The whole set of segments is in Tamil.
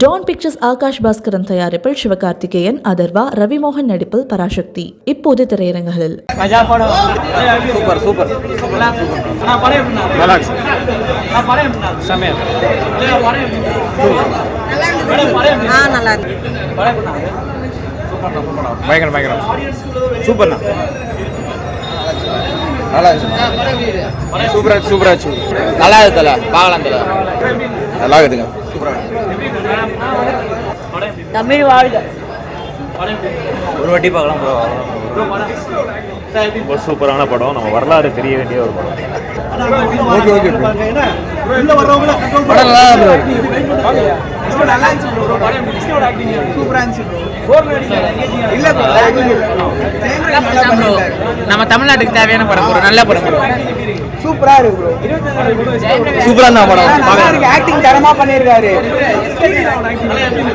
டான் பிக்சர்ஸ் ஆகாஷ் பாஸ்கரன் தயாரிப்பில் சிவகார்த்திகேயன் அதர்வா ரவிமோகன் நடிப்பில் பராசக்தி. இப்போது திரையரங்குகளில். நல்லா சூப்பர்ண்ணா. பார்க்கலாம் இருக்குதுங்க. தமிழ் வாழ்க. ஒரு வாட்டி பார்க்கலாம் ப்ரோ ப்ரோ, ரொம்ப சூப்பரான படம். நம்ம வரலாறு தெரிய வேண்டிய ஒரு படம். ஓகே ஓகே படம் நல்லா இருக்கு. நல்லா இருந்துச்சு ப்ரோ படம் ஆக்டிங் சூப்பரா இருந்துச்சு போர் நடிச்சாங்க இல்ல ப்ரோ நம்ம தமிழ்நாட்டுக்கு தேவையான படம் ஒரு நல்ல படம் சூப்பரா இருக்கு ப்ரோ சூப்பரா இருந்தா படம். நல்லா இருக்கு. ஆக்டிங் தரமா பண்ணிருக்காரு.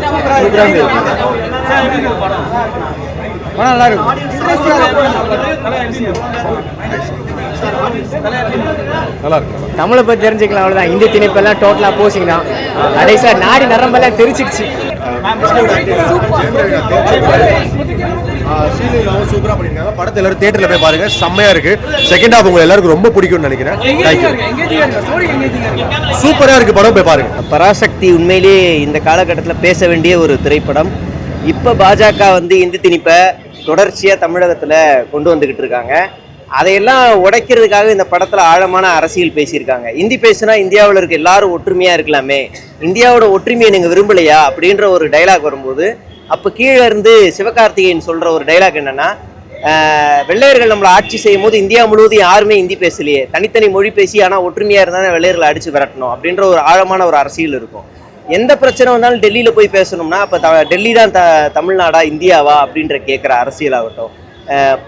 சூப்பரா இருக்கு. படம் நல்லா இருக்கு. நல்லா தமிழை பற்றி தெரிஞ்சுக்கலாம் அவ்வளோதான் இந்தி திணிப்பெல்லாம் டோட்டலாக அப்போசிங் தான். கடைசியாக நாடி நரம்பெல்லாம் தெரிச்சிடுச்சு ஸ்ரீலீலாவும் சூப்பரா பண்ணிருக்காங்க படத்தை எல்லாரும் தியேட்டர்ல போய் பாருங்க. செம்மையா இருக்கு. செகண்ட் ஹாஃப் உங்க எல்லாருக்கும் ரொம்ப பிடிக்கும்னு நினைக்கிறேன். தேங்க்யூ சூப்பரா இருக்கு படம் போய் பாருங்க. பராசக்தி உண்மையிலேயே இந்த காலகட்டத்தில் பேச வேண்டிய ஒரு திரைப்படம். இப்போ பாஜக வந்து இந்தி திணிப்பை தொடர்ச்சியாக தமிழகத்தில் கொண்டு வந்துக்கிட்டு இருக்காங்க. அதையெல்லாம் உடைக்கிறதுக்காக இந்த படத்தில் ஆழமான அரசியல் பேசியிருக்காங்க. இந்தி பேசுனா இந்தியாவில் இருக்க எல்லாரும் ஒற்றுமையாக இருக்கலாமே. இந்தியாவோட ஒற்றுமையை நீங்கள் விரும்பலையா அப்படின்ற ஒரு டைலாக் வரும்போது அப்போ கீழே இருந்து சிவகார்த்திகேயன் சொல்கிற ஒரு டைலாக் என்னென்னா வெள்ளையர்கள் நம்மளை ஆட்சி செய்யும் போது இந்தியா முழுவதும் யாருமே இந்தி பேசலையே. தனித்தனி மொழி பேசி ஆனால் ஒற்றுமையாக இருந்தால் வெள்ளையர்களை அடித்து விரட்டணும் அப்படின்ற ஒரு ஆழமான ஒரு அரசியல் இருக்கும். எந்த பிரச்சனை வந்தாலும் டெல்லியில் போய் பேசணும்னா அப்போ த டெல்லி தான் த தமிழ்நாடா இந்தியாவா அப்படின்ற கேட்குற அரசியலாகட்டும்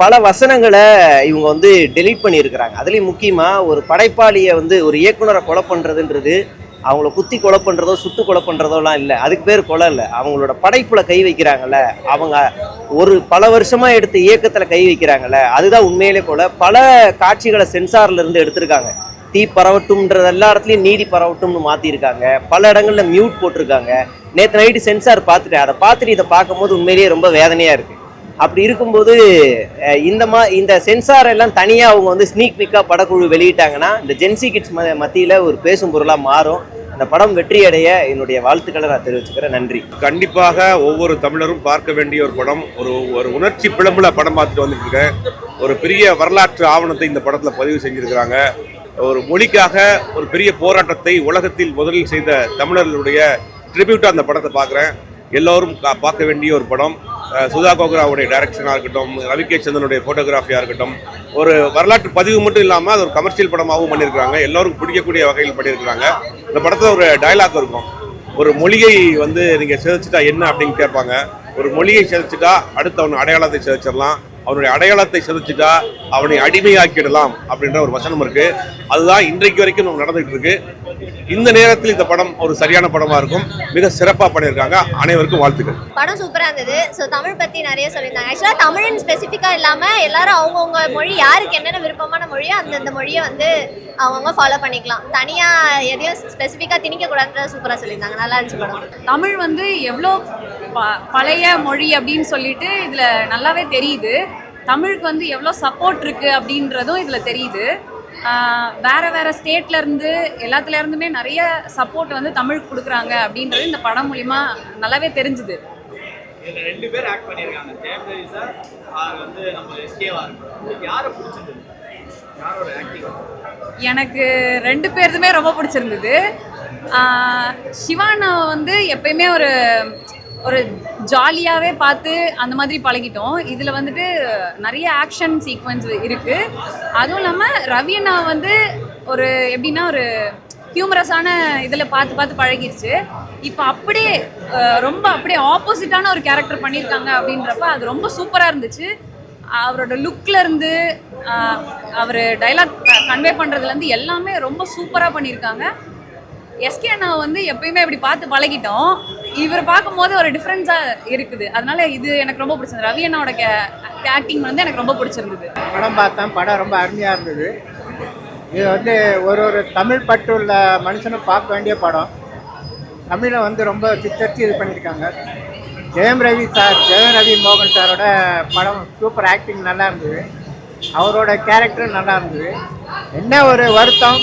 பல வசனங்களை இவங்க வந்து டெலீட் பண்ணியிருக்கிறாங்க. அதுலேயும் முக்கியமாக ஒரு படைப்பாளியை வந்து ஒரு இயக்குனரை கொலை பண்ணுறதுன்றது அவங்கள குத்தி கொலை பண்ணுறதோ சுட்டு கொலை பண்ணுறதோலாம் இல்லை. அதுக்கு பேர் கொலை இல்லை. அவங்களோட படைப்பில் கை வைக்கிறாங்கல்ல. அவங்க ஒரு பல வருஷமாக எடுத்த இயக்கத்தில் கை வைக்கிறாங்கல்ல. அதுதான் உண்மையிலே கொலை. பல காட்சிகளை சென்சார்லேருந்து எடுத்திருக்காங்க. தீ பரவட்டும்ன்றது எல்லா இடத்துலையும் நீதி பரவட்டும்னு மாற்றிருக்காங்க பல இடங்களில் மியூட் போட்டிருக்காங்க. நேற்று நைட்டு சென்சார் பார்த்துட்டேன். அதை பார்த்துட்டு இதை பார்க்கும்போது உண்மையிலேயே ரொம்ப வேதனையாக இருக்குது அப்படி இருக்கும்போது இந்த மா இந்த சென்சார் எல்லாம் தனியாக அவங்க வந்து ஸ்னீக் பிக்காக படக்குழு வெளியிட்டாங்கன்னா இந்த ஜென்சி கிட்ஸ் ம மத்தியில் ஒரு பேசும் பொருளாக மாறும். அந்த படம் வெற்றி அடைய என்னுடைய வாழ்த்துக்களை நான் தெரிவிச்சுக்கிறேன். நன்றி. கண்டிப்பாக ஒவ்வொரு தமிழரும் பார்க்க வேண்டிய ஒரு படம் ஒரு ஒரு உணர்ச்சி பிளம்புல படம் பார்த்துட்டு வந்துட்டு இருக்கேன் ஒரு பெரிய வரலாற்று ஆவணத்தை இந்த படத்தில் பதிவு செஞ்சிருக்கிறாங்க. ஒரு மொழிக்காக ஒரு பெரிய போராட்டத்தை உலகத்தில் முதலில் செய்த தமிழர்களுடைய ட்ரிபியூட்டாக அந்த படத்தை பார்க்குறேன். எல்லோரும் கா- பார்க்க வேண்டிய ஒரு படம். சுதா கோக்ராவுடைய டைரக்ஷனாக இருக்கட்டும் ரவிகே சந்தனுடைய ஃபோட்டோகிராஃபியாக இருக்கட்டும் ஒரு வரலாற்று பதிவு மட்டும் இல்லாமல் அது ஒரு கமர்ஷியல் படமாகவும் பண்ணியிருக்கிறாங்க எல்லோரும் பிடிக்கக்கூடிய வகையில் பண்ணியிருக்கிறாங்க இந்த படத்தில் ஒரு டைலாக் இருக்கும். ஒரு மொழியை வந்து நீங்கள் சிதைச்சிட்டா என்ன அப்படின்னு கேட்பாங்க. ஒரு மொழியை சிதைச்சிட்டா அடுத்த ஒன்று அடையாளத்தை சிதைச்சிடலாம். அவனுடைய அடையாளத்தை சிதைச்சிட்டா அவனை அடிமையாக்கிடலாம் அப்படின்ற ஒரு வசனம் இருக்கு. அதுதான் இன்றைக்கு வரைக்கும் நம்ம நடந்துகிட்டு இருக்கு. இந்த நேரத்தில் இந்த படம் ஒரு சரியான படமா இருக்கும். மிக சிறப்பாக பண்ணியிருக்காங்க. அனைவருக்கும் வாழ்த்துக்கள். படம் சூப்பராக இருந்தது. ஸோ தமிழ் பற்றி நிறைய சொல்லியிருந்தாங்க. ஆக்சுவலாக தமிழ்னு ஸ்பெசிஃபிக்காக இல்லாமல் எல்லாரும் அவங்கவுங்க மொழி யாருக்கு என்னென்ன விருப்பமான மொழியோ அந்தந்த மொழியை வந்து அவங்கவுங்க ஃபாலோ பண்ணிக்கலாம். தனியாக எதையும் ஸ்பெசிஃபிக்காக திணிக்கக்கூடாதுன்னு சூப்பராக சொல்லியிருந்தாங்க. நல்லா இருந்துச்சு படம். தமிழ் வந்து எவ்வளோ ப- பழைய மொழி அப்படின்னு சொல்லிட்டு இதில் நல்லாவே தெரியுது. தமிழுக்கு வந்து எவ்வளோ சப்போர்ட் இருக்கு அப்படின்றதும் இதில் தெரியுது. வேற வேற ஸ்டேட்ல இருந்து எல்லாத்துல இருந்துமே நிறைய சப்போர்ட் வந்து தமிழுக்கு கொடுக்குறாங்க அப்படின்றது இந்த படம் மூலிமா நல்லாவே தெரிஞ்சுது. இதுல ரெண்டு பேர் ஆக்ட் பண்ணியிருக்காங்க. ஜெயம் சார் அது வந்து நம்ம எஸ்கேவா இருக்கு யாரை பிடிச்சது யாரோட ஆக்டிங் எனக்கு ரெண்டு பேருதுமே ரொம்ப பிடிச்சிருந்தது. சிவானா வந்து எப்பயுமே ஒரு ஒரு ஜாலியாகவே பார்த்து அந்த மாதிரி பழகிட்டோம். இதில் வந்துட்டு நிறைய ஆக்ஷன் சீக்வன்ஸ் இருக்குது அதுவும் இல்லாமல் ரவி அண்ணா வந்து ஒரு எப்படின்னா ஒரு ஹியூமரஸான இதில் பார்த்து பார்த்து பழகிருச்சு. இப்போ அப்படியே ரொம்ப அப்படியே ஆப்போசிட்டான ஒரு கேரக்டர் பண்ணியிருக்காங்க அப்படின்றப்ப அது ரொம்ப சூப்பராக இருந்துச்சு. அவரோட லுக்லேருந்து அவர் டைலாக் கன்வே பண்ணுறதுலேருந்து எல்லாமே ரொம்ப சூப்பராக பண்ணியிருக்காங்க எஸ்கே அண்ணா வந்து எப்பயுமே இப்படி பார்த்து பழகிட்டோம். இவர் பார்க்கும்போது ஒரு டிஃப்ரென்ஸா இருக்குது. அதனால இது எனக்கு ரொம்ப பிடிச்சிருந்தது. ரவி அண்ணாவோட ஆக்டிங் வந்து எனக்கு ரொம்ப பிடிச்சிருந்தது. படம் பார்த்தேன். படம் ரொம்ப அருமையாக இருந்தது. இது வந்து ஒரு ஒரு தமிழ் பட்டு உள்ள மனுஷனும் பார்க்க வேண்டிய படம். தமிழை வந்து ரொம்ப சித்தரிச்சு இது பண்ணியிருக்காங்க. ஜெயம் ரவி சார் ஜெயம் ரவி மோகன் சாரோட படம் சூப்பர் ஆக்டிங் நல்லா இருந்தது. அவரோட கேரக்டரும் நல்லா இருந்தது. என்ன ஒரு வருத்தம்?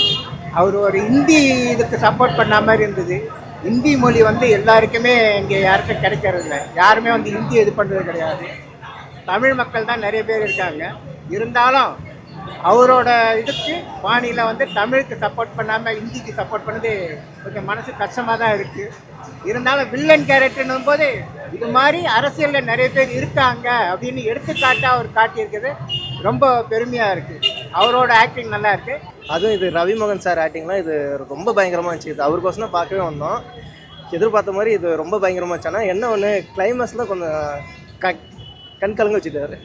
அவர் ஒரு ஹிந்தி இதுக்கு சப்போர்ட் பண்ண மாதிரி இருந்தது. ஹிந்தி மொழி வந்து எல்லாருக்குமே இங்கே யாருக்கும் கிடைக்கிறது இல்லை யாருமே வந்து ஹிந்தி இது பண்ணுறது கிடையாது. தமிழ் மக்கள் தான் நிறைய பேர் இருக்காங்க. இருந்தாலும் அவரோட இதுக்கு பாணியில் வந்து தமிழுக்கு சப்போர்ட் பண்ணாமல் ஹிந்திக்கு சப்போர்ட் பண்ணது கொஞ்சம் மனசு கஷ்டமாக தான் இருக்குது இருந்தாலும் வில்லன் கேரக்டர்னும் போது இது மாதிரி அரசியலில் நிறைய பேர் இருக்காங்க அப்படின்னு எடுத்துக்காட்டாக அவர் காட்டியிருக்கிறது ரொம்ப பெருமையாக இருக்குது அவரோட ஆக்டிங் நல்லா இருக்குது அதுவும் இது ரவிமோகன் சார் ஆக்டிங்லாம் இது ரொம்ப பயங்கரமாக இருந்துச்சு. இது அவருக்கோசரம் பார்க்கவே வந்தோம். எதிர்பார்த்த மாதிரி இது ரொம்ப பயங்கரமாக இருந்துச்சு. ஆனால் என்ன ஒன்று கிளைமேக்ஸில் கொஞ்சம் க கண் கலங்க வச்சுட்டாரு.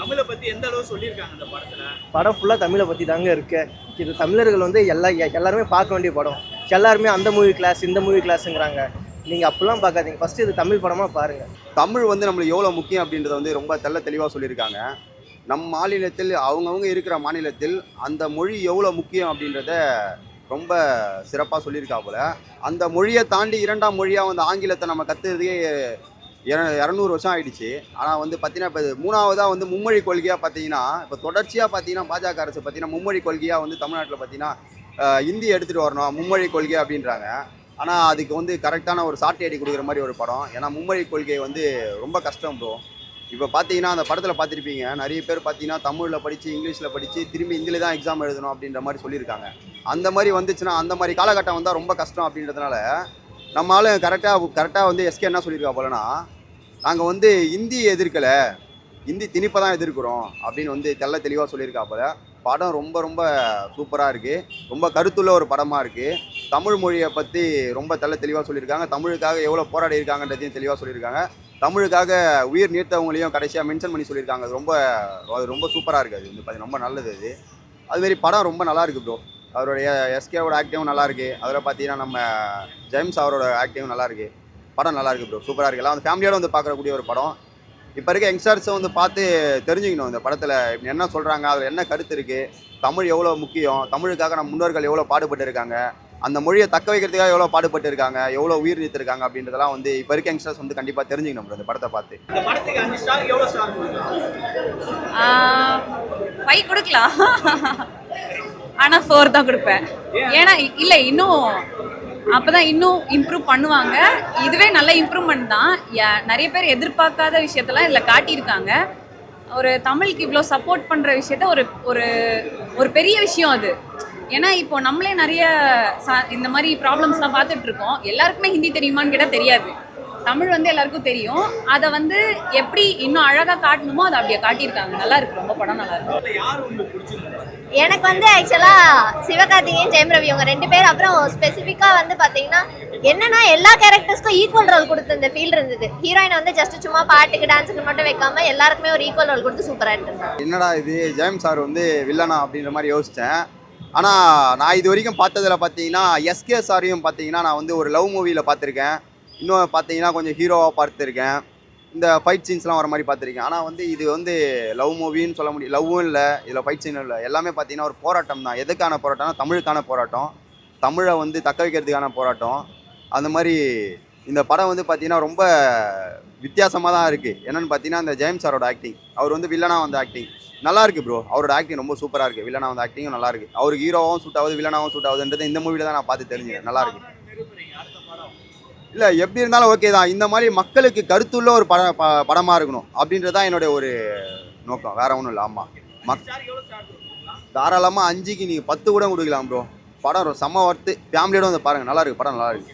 தமிழை பத்தி எந்த அளவு சொல்லியிருக்காங்க இந்த படத்துல? படம் ஃபுல்லாக தமிழை பற்றி தாங்க இருக்கு. இது தமிழர்கள் வந்து எல்லா எல்லாருமே பார்க்க வேண்டிய படம். எல்லாருமே அந்த மூவி கிளாஸ் இந்த மூவி கிளாஸுங்கிறாங்க நீங்கள் அப்படிலாம் பார்க்காதீங்க. ஃபஸ்ட்டு இது தமிழ் படமாக பாருங்கள் தமிழ் வந்து நம்மளுக்கு எவ்வளோ முக்கியம் அப்படின்றத வந்து ரொம்ப தெள்ள தெளிவாக சொல்லியிருக்காங்க. நம் மாநிலத்தில் அவங்கவுங்க இருக்கிற மாநிலத்தில் அந்த மொழி எவ்வளோ முக்கியம் அப்படின்றத ரொம்ப சிறப்பாக சொல்லியிருக்கா போல். அந்த மொழியை தாண்டி இரண்டாம் மொழியாக வந்து ஆங்கிலத்தை நம்ம கற்றுறதுக்கே இரநூறு வருஷம் ஆயிடுச்சு. ஆனால் வந்து பார்த்தீங்கன்னா இப்போ மூணாவதாக வந்து மும்மொழி கொள்கையாக பார்த்தீங்கன்னா இப்போ தொடர்ச்சியாக பார்த்தீங்கன்னா பாஜக அரசு பார்த்தீங்கன்னா மும்மொழி கொள்கையாக வந்து தமிழ்நாட்டில் பார்த்தீங்கன்னா இந்தி எடுத்துகிட்டு வரணும் மும்மொழி கொள்கை அப்படின்றாங்க. ஆனால் அதுக்கு வந்து கரெக்டான ஒரு சாட்டை அடி கொடுக்குற மாதிரி ஒரு படம். ஏன்னா மும்மொழி கொள்கை வந்து ரொம்ப கஷ்டம் ப்ரோ இப்போ பார்த்தீங்கன்னா அந்த படத்தில் பார்த்துருப்பீங்க நிறைய பேர் பார்த்தீங்கன்னா தமிழில் படித்து இங்கிலீஷில் படித்து திரும்பி ஹிந்தியில் தான் எக்ஸாம் எழுதணும் அப்படின்ற மாதிரி சொல்லியிருக்காங்க. அந்த மாதிரி வந்துச்சுன்னா அந்த மாதிரி காலகட்டம் வந்தால் ரொம்ப கஷ்டம் அப்படின்றதுனால நம்மளால கரெக்டாக கரெக்டாக வந்து எஸ்கே என்ன சொல்லியிருக்கா போலனா நாங்கள் வந்து ஹிந்தி எதிர்க்கலை. ஹிந்தி திணிப்பை தான் எதிர்க்கிறோம் அப்படின்னு வந்து தெல்ல தெளிவாக சொல்லியிருக்கா போல. படம் ரொம்ப ரொம்ப சூப்பராக இருக்குது ரொம்ப கருத்துள்ள ஒரு படமாக இருக்குது தமிழ் மொழியை பற்றி ரொம்ப தெல்ல தெளிவாக சொல்லியிருக்காங்க. தமிழுக்காக எவ்வளோ போராடி இருக்காங்கன்றதையும் தெளிவாக சொல்லியிருக்காங்க. தமிழுக்காக உயிர் நீர்த்தவங்களையும் கடைசியாக மென்ஷன் பண்ணி சொல்லியிருக்காங்க. அது ரொம்ப அது ரொம்ப சூப்பராக இருக்குது அது வந்து பார்த்தீங்கன்னா ரொம்ப நல்லது அது. அதுமாரி படம் ரொம்ப நல்லா இருக்குது ப்ரோ அவருடைய எஸ்கேவோட ஆக்டிவும் நல்லா இருக்குது அதில் பார்த்தீங்கன்னா நம்ம ஜேம்ஸ் அவரோட ஆக்டிவும் நல்லா இருக்குது படம் நல்லா இருக்குது ப்ரோ சூப்பராக இருக்குது எல்லாம் அந்த ஃபேமிலியோட வந்து பார்க்கக்கூடிய ஒரு படம். இப்போ இருக்க யங்ஸ்டர்ஸை வந்து பார்த்து தெரிஞ்சுக்கணும் இந்த படத்தில். என்ன சொல்கிறாங்க அதில் என்ன கருத்து இருக்குது தமிழ் எவ்வளோ முக்கியம்? தமிழுக்காக நம்ம முன்னோர்கள் எவ்வளோ பாடுபட்டு இருக்காங்க? அந்த மொழியை தக்க வைக்கிறதுக்காக எவ்வளோ பாடுபட்டு இருக்காங்க எவ்வளோ உயிர் நீத்திருக்காங்க அப்படின்றதெல்லாம் வந்து இப்போ இருக்க யங்ஸ்டர்ஸ் வந்து கண்டிப்பாக தெரிஞ்சுக்கணும் bro இந்த படத்தை பார்த்து. இந்த படத்துக்கு அஞ்சு ஸ்டார் எவ்வளவு ஸ்டார் கொடுக்கலாம்? ஃபைவ் கொடுக்கலாம். ஆனால் ஃபோர் தான் கொடுப்பேன். ஏன்னா இல்லை இன்னும் அப்பதான் இன்னும் இம்ப்ரூவ் பண்ணுவாங்க. இதுவே நல்ல இம்ப்ரூவ்மெண்ட் தான். நிறைய பேர் எதிர்பார்க்காத விஷயத்தெல்லாம் இதில் காட்டியிருக்காங்க. ஒரு தமிழுக்கு இவ்வளோ சப்போர்ட் பண்ணுற விஷயத்த ஒரு ஒரு ஒரு பெரிய விஷயம் அது. ஏன்னா இப்போ நம்மளே நிறைய ச- இந்த மாதிரி ப்ராப்ளம்ஸ்லாம் பார்த்துட்டு இருக்கோம் எல்லாருக்குமே ஹிந்தி தெரியுமான்னு கேட்டால் தெரியாது. தமிழ் வந்து எல்லாருக்கும் தெரியும். அதை வந்து எப்படி இன்னும் அழகாக காட்டணுமோ அதை அப்படியே காட்டியிருக்காங்க. நல்லா இருக்கு. ரொம்ப படம் நல்லா இருக்கு. எனக்கு வந்து ஆக்சுவலாக சிவகார்த்திகேயன் ஜெயம் ரவி இவங்க ரெண்டு பேர். அப்புறம் ஸ்பெசிஃபிக்காக வந்து பார்த்தீங்கன்னா என்னன்னா எல்லா கேரக்டர்ஸ்க்கும் ஈக்குவல் ரோல் கொடுத்து இந்த ஃபீல் இருந்தது. ஹீரோயின் வந்து ஜஸ்ட் சும்மா பாட்டுக்கு டான்ஸுக்கு மட்டும் வைக்காம எல்லாருக்குமே ஒரு ஈக்குவல் ரோல் கொடுத்து சூப்பராக எடுத்திருந்தாங்க. என்னடா இது? ஜெயம் சார் வந்து வில்லனா அப்படின்ற மாதிரி யோசித்தேன் ஆனால் நான் இது வரைக்கும் பார்த்ததில் பார்த்தீங்கன்னா எஸ்கே சாரையும் பார்த்தீங்கன்னா நான் வந்து ஒரு லவ் மூவியில் பார்த்துருக்கேன். இன்னும் பார்த்தீங்கன்னா கொஞ்சம் ஹீரோவாக பார்த்துருக்கேன். இந்த ஃபைட் சீன்ஸ்லாம் வர மாதிரி பார்த்துருக்கேன். ஆனால் வந்து இது வந்து லவ் மூவின்னு சொல்ல முடியும் லவ்வும் இல்லை இதில் ஃபைட் சீனும் இல்லை. எல்லாமே பார்த்தீங்கன்னா ஒரு போராட்டம் தான். எதுக்கான போராட்டம்னா தமிழுக்கான போராட்டம். தமிழை வந்து தக்க வைக்கிறதுக்கான போராட்டம். அந்த மாதிரி இந்த படம் வந்து பார்த்தீங்கன்னா ரொம்ப வித்தியாசமாக தான் இருக்குது என்னென்னு பார்த்தீங்கன்னா இந்த ஜெயம் சாரோட ஆக்டிங் அவர் வந்து வில்லனா வந்த ஆக்டிங் நல்லா இருக்குது ப்ரோ அவரோட ஆக்டிங் ரொம்ப சூப்பராக இருக்குது வில்லனா வந்த ஆக்டிங்கும் நல்லா இருக்கு. அவருக்கு ஹீரோவும் சூட் ஆகுது வில்லனாவும் சூட் ஆகுதுன்றது இந்த மூவியில் தான் நான் பார்த்து தெரிஞ்சேன் நல்லா இருக்கு. இல்லை எப்படி இருந்தாலும் ஓகே தான். இந்த மாதிரி மக்களுக்கு கருத்துள்ள ஒரு பட ப- இருக்கணும் அப்படின்றது தான் என்னுடைய ஒரு நோக்கம். வேற ஒன்றும் இல்லை. ஆமாம் மக் தாராளமாக அஞ்சுக்கு நீங்கள் பத்து கூட கொடுக்கலாம் ப்ரோ படம் செம்ம ஒர்த்து ஃபேமிலியோட வந்து பாருங்கள் நல்லாயிருக்கு படம் நல்லா இருக்கு.